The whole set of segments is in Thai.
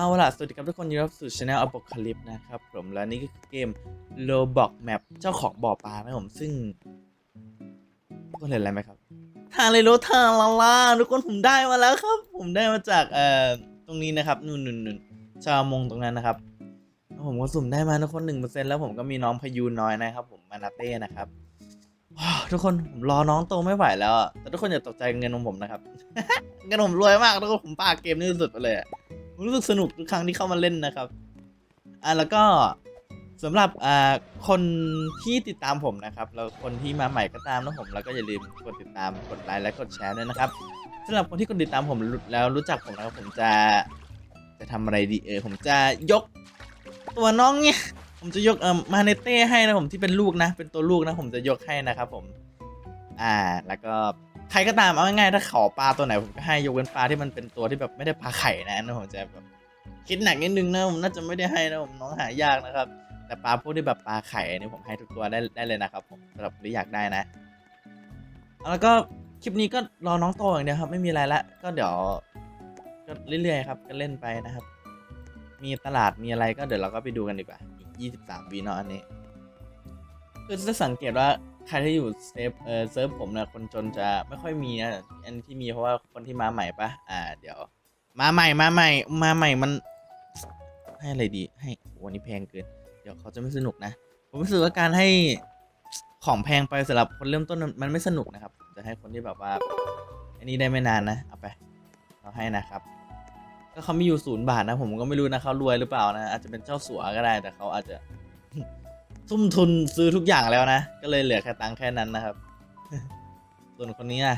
เอาล่ะ สวัสดีครับทุกคนยินดีต้อนรับสู่ช anel Apocalypse นะครับผมและนี่ก็คือเกม Roblox Map เจ้าของบ่อปลานะครับผมซึ่งทุกคนเห็นอะไรไหมครับ ทางเลยโรทางลาลาทุกคนผมได้มาแล้วครับ ผมได้มาจากเอ่อตรงนี้นะครับนู่นนู่นนู่นชาวมงตรงนั้นนะครับแล้วผมก็สุ่มได้มาทุกคนหนึ่งเปอร์เซ็นต์แล้วผมก็มีน้องพยูนน้อยนะครับ ผมมานาเต้นะครับว้าทุกคนผมรอน้องโตไม่ไหวแล้วแต่ทุกคนอย่าตกใจเงินของผมนะครับเงินผมรวยมากทุกคนผมปาเกมนี้สุดไปเลยอะ รู้สึกสนุกทุกครั้งที่เข้ามาเล่นนะครับ อ่าแล้วก็สำหรับอ่าคนที่ติดตามผมนะครับ แล้วคนที่มาใหม่ก็ตามนะผม แล้วก็อย่าลืมกดติดตามกดไลค์และกดแชร์ด้วยนะครับสำหรับคนที่กดติดตามผมแล้วรู้จักผมนะครับผมจะจะทำอะไรดีเออผมจะยกตัวน้องเนี่ยผมจะยกเอ่อมาเนเต้ให้นะผมที่เป็นลูกนะ เป็นตัวลูกนะ ผมจะยกให้นะครับผม อ่าแล้วก็ ใครก็ตามเอาง่ายๆถ้าขอปลาตัวไหนผมก็ให้ยกเว้นปลาที่มันเป็นตัวที่แบบไม่ได้ปลาไข่นะนะผมจะแบบคิดหนักนิดนึงนะผมน่าจะไม่ได้ให้นะผมน้องหายากนะครับ แต่ปลาพวกที่แบบปลาไข่นี่ผมให้ทุกตัวได้ได้เลยนะครับผมสำหรับที่อยากได้นะ แล้วก็คลิปนี้ก็รอน้องโตอย่างเดียวครับ ไม่มีอะไรละก็เดี๋ยวก็เรื่อยๆครับก็เล่นไปนะครับ มีตลาดมีอะไรก็เดี๋ยวเราก็ไปดูกันดีกว่าอีก23วีเนาะอันนี้คือจะสังเกตว่า ใครที่อยู่เซฟเออเซิร์ฟผมนี่ยคนจนจะไม่ค่อยมีนะอันที่มีเพราะว่าคนที่มาใหม่ปะอ่า เดี๋ยว มาใหม่มาใหม่มาใหม่มัน ให้อะไรดี ให้วันนี้แพงเกิน เดี๋ยวเขาจะไม่สนุกนะ ผมรู้สึกว่าการให้ของแพงไปสำหรับคนเริ่มต้นมันไม่สนุกนะครับ จะให้คนที่แบบว่า อันนี้ได้ไม่นานนะเอาไปเราให้นะครับก็เขาไมีอยู่ศูนย์บาทนะ ผมก็ไม่รู้นะเขารวยหรือเปล่านะอาจจะเป็นเจ้าสัวก็ได้แต่เขาอาจจะ ทุ่มทุนซื้อทุกอย่างแล้วนะ ก็เลยเหลือแค่ตังค์แค่นั้นนะครับ ส่วนคนนี้อะ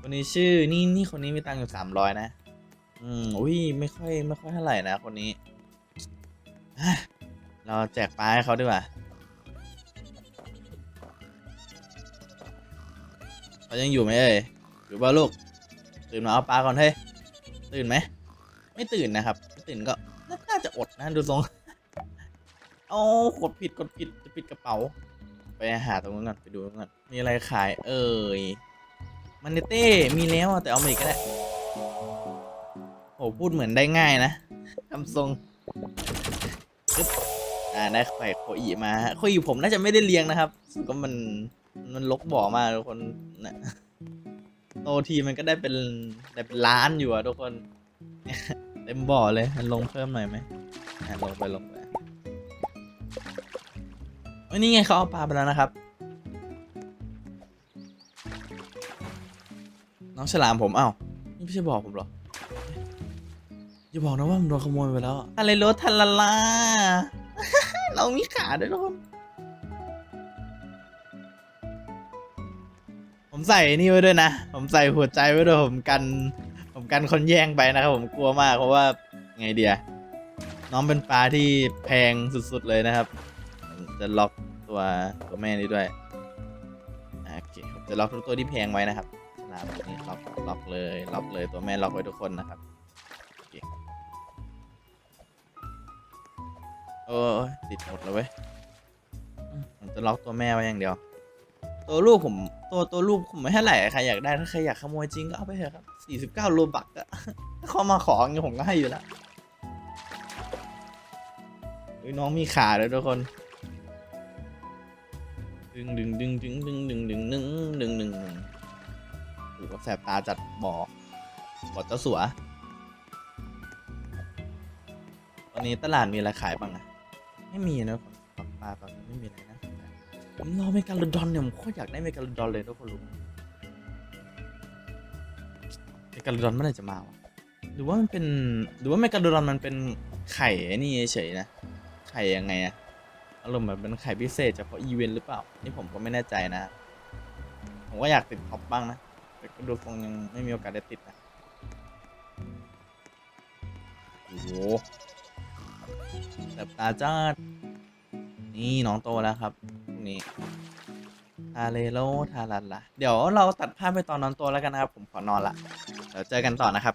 คนนี้ชื่อนี่นี่คนนี้มีตังค์อยู่สามร้อยนะ อืมอุ้ยไม่ค่อยไม่ค่อยเท่าไหร่นะคนนี้ เราแจกปลาให้เขาดีกว่าเขายังอยู่ไหมเอ่ยอยู่ป่ะลูก ตื่นมาเอาปลาก่อนเฮ้ยตื่นไหม ไม่ตื่นนะครับ ตื่นก็น่าจะอดนะดูทรง เอากดผิดกดผิดจะปิดกระเป๋า ไปหาตรงนู้นก่อนไปดูตรงนู้นมีอะไรขายเอ่ยมันเต้มีแล้วแต่เอามาอีกก็ได้โหพูดเหมือนได้ง่ายนะทำทรงอ่าได้ไข่โคอีมาโคอีผมน่าจะไม่ได้เลี้ยงนะครับก็มันมันลกบ่อมากทุกคนนะโตทีมันก็ได้เป็นได้เป็นล้านอยู่อะทุกคนเต็มบ่อเลยลงเพิ่มหน่อยไหมลงไปลงไป นี่ไงเขาเอาปลาไปแล้วนะครับ น้องฉลามผมเอ้านี่ไม่ใช่บอกผมหรออย่าบอกนะว่าผมโดนขโมยไปแล้ว อะไรรถทันละลาเรามีขาด้วยทุกคนผมใส่นี่ไว้ด้วยนะ ผมใส่หัวใจไว้ด้วยผมกัน ผมกันคนแย่งไปนะครับผมกลัวมากเพราะว่าไงเดียน้องเป็นปลาที่แพงสุดๆเลยนะครับ จะล็อก ตัวตัวแม่นี้ด้วยโอเคผมจะล็อกทุกตัวที่แพงไว้นะครับฉลามนี้ล็อกล็อกเลยล็อกเลยตัวแม่ล็อกไว้ทุกคนนะครับโอเคโอ้ยติดหมดแล้วเว้ยผมจะล็อกตัวแม่ไว้อย่างเดียว ตัวลูกผมตัวตัวลูกผมไม่เท่าไหร่ใครอยากได้ถ้าใครอยากขโมยจริงก็เอาไปเถอะครับสี่สิบเก้าโลบักอะถ้าเขามาของนี้ผมก็ให้อยู่แล้วน้องมีขาเลยทุกคน ดึงดึงดึงดึงดึงดึงดึงดึงดึงดึงดึงโอ้โหแสบตาจัดบ่อบ่อเจ้าสัวตอนนี้ตลาดมีอะไรขายบ้างอะไม่มีนะปลาปลาตอนนี้ไม่มีอะไรนะผมรอเมกาลดอนเนี่ยผมโคตรอยากได้เมกาลดอนเลยทุกคนรู้เมกาลดอนเมื่อไหร่จะมาวะหรือว่ามันเป็นหรือว่าเมกาลดอนมันเป็นไข่นี่เฉยๆนะไข่ยังไงอะ อารมณ์แบบเป็นไข่พิเศษเฉพาะอีเวนต์หรือเปล่า นี่ผมก็ไม่แน่ใจนะ ผมก็อยากติดท็อปบ้างนะ แต่ก็ดูคงยังไม่มีโอกาสได้ติดนะ โอ้โหแบบตาจ้านี่น้องโตแล้วครับนี้ทาเลโลทาลันละเดี๋ยวเราตัดภาพไปตอนนอนโตแล้วกันนะครับ ผมขอนอนละ เดี๋ยวเจอกันต่อนะครับ